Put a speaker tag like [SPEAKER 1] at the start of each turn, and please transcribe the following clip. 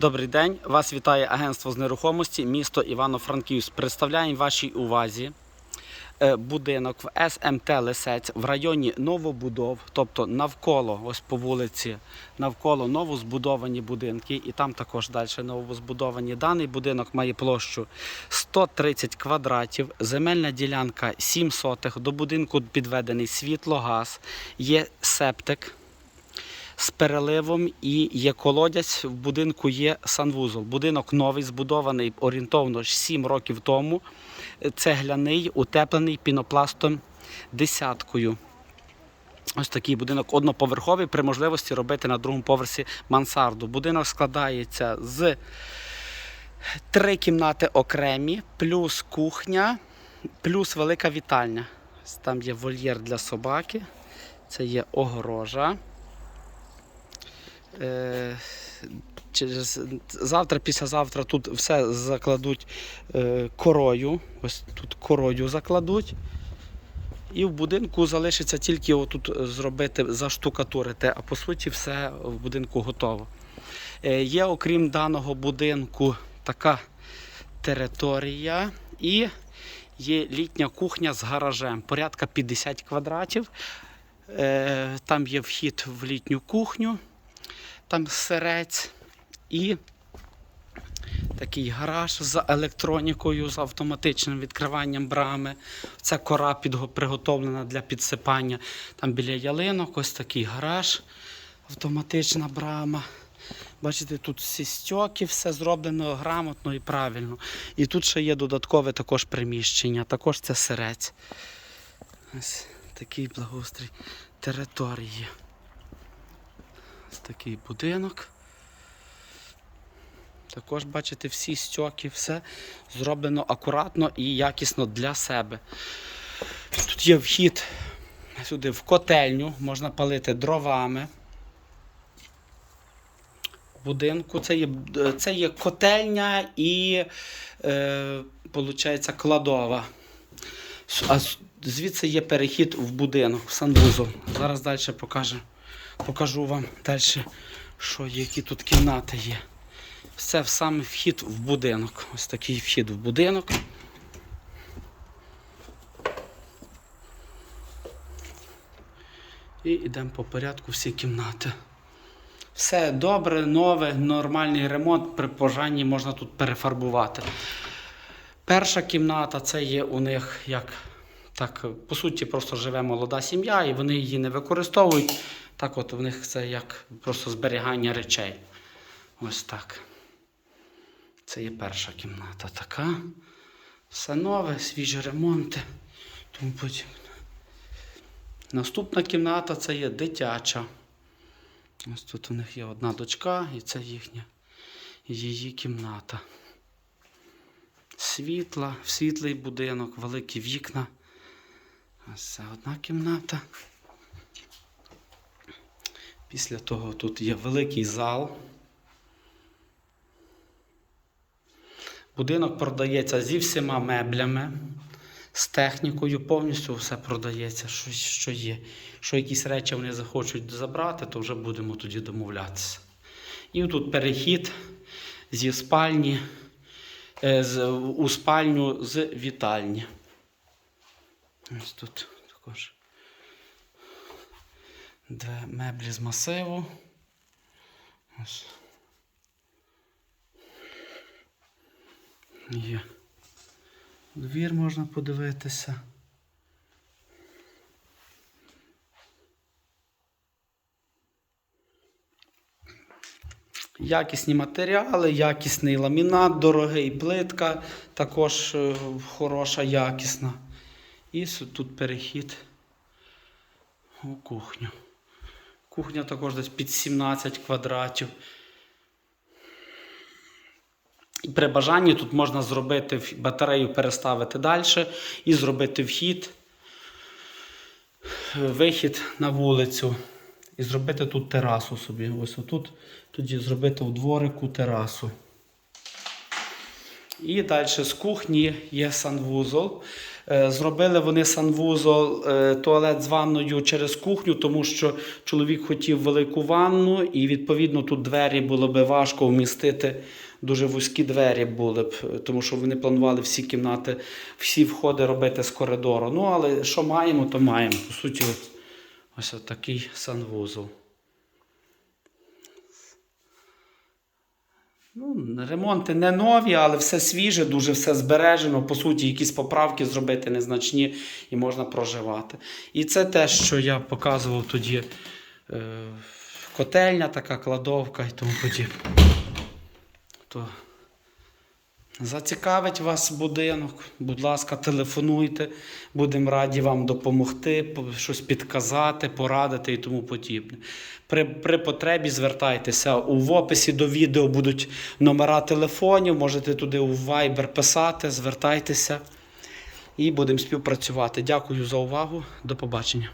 [SPEAKER 1] Добрий день. Вас вітає агентство з нерухомості місто Івано-Франківськ. Представляємо вашій увазі е, будинок в СМТ Лисець в районі новобудов, тобто навколо, ось по вулиці, навколо новозбудовані будинки, і там також далі новозбудовані. Даний будинок має площу 130 квадратів, земельна ділянка 7 сотих. До будинку підведений світло, газ, є септик з переливом і є колодязь. В будинку є санвузол. Будинок новий, збудований орієнтовно 7 років тому. Цегляний, утеплений пінопластом десяткою. Ось такий будинок одноповерховий при можливості робити на другому поверсі мансарду. Будинок складається з три кімнати окремі, плюс кухня, плюс велика вітальня. Там є вольєр для собаки, це є огорожа. Е, через завтра, післязавтра тут все закладуть е, корою. Ось тут корою закладуть. І в будинку залишиться тільки отут зробити, заштукатурити, а по суті все в будинку готово. Е, є, окрім даного будинку, така територія і є літня кухня з гаражем, порядка 50 квадратів. Там є вхід в літню кухню там сирець і такий гараж з електронікою, з автоматичним відкриванням брами. Ця кора приготовлена для підсипання. Там біля ялинок ось такий гараж, автоматична брама. Бачите, тут всі стьоки, все зроблено грамотно і правильно. І тут ще є додаткове також приміщення, також це сирець. Ось такий благоустрій території. Ось такий будинок. Також бачите, всі стьоки, все зроблено акуратно і якісно для себе. Тут є вхід сюди в котельню, можна палити дровами. Будинку це є, це є котельня і е, виходить, кладова. А звідси є перехід в будинок, в санвузол. Зараз далі покажу, покажу вам далі, що які тут кімнати є. Це саме вхід в будинок. Ось такий вхід в будинок. І йдемо по порядку всі кімнати. Все добре, нове, нормальний ремонт. При бажанні можна тут перефарбувати. Перша кімната це є у них як так, по суті, просто живе молода сім'я, і вони її не використовують. Так, от у них це як просто зберігання речей. Ось так. Це є перша кімната така. Все нове, свіжі ремонти. Тому потім. Наступна кімната це є дитяча. Ось тут у них є одна дочка, і це їхня її кімната. Світла, світлий будинок, великі вікна. Це одна кімната. Після того тут є великий зал. Будинок продається зі всіма меблями, з технікою, повністю все продається, що, що є. Що якісь речі вони захочуть забрати, то вже будемо тоді домовлятися. І тут перехід зі спальні, е, з, у спальню з вітальні. Ось тут також дві меблі з масиву. Ось. Є. Двір можна подивитися. Якісні матеріали, якісний ламінат, дорогий плитка, також е, хороша, якісна. І тут перехід у кухню. Кухня також десь під 17 квадратів. І при бажанні тут можна зробити батарею переставити далі і зробити вхід, вихід на вулицю. І зробити тут терасу собі. Ось отут тоді зробити у дворику терасу. І далі з кухні є санвузол. Е, Зробили вони санвузол, е, туалет з ванною через кухню, тому що чоловік хотів велику ванну, і відповідно тут двері було би важко вмістити. Дуже вузькі двері були б, е, тому що вони планували всі кімнати, всі входи робити з коридору. Ну, але що маємо, то маємо. По суті, ось такий санвузол. Ну, ремонти не нові, але все свіже, дуже все збережено. По суті, якісь поправки зробити незначні і можна проживати. І це те, що я показував тоді. Е, котельня, така кладовка і тому подібне. То зацікавить вас будинок, будь ласка, телефонуйте, будемо раді вам допомогти, щось підказати, порадити і тому подібне. При, при потребі звертайтеся. В описі до відео будуть номера телефонів, можете туди у Viber писати, звертайтеся і будемо співпрацювати. Дякую за увагу. До побачення.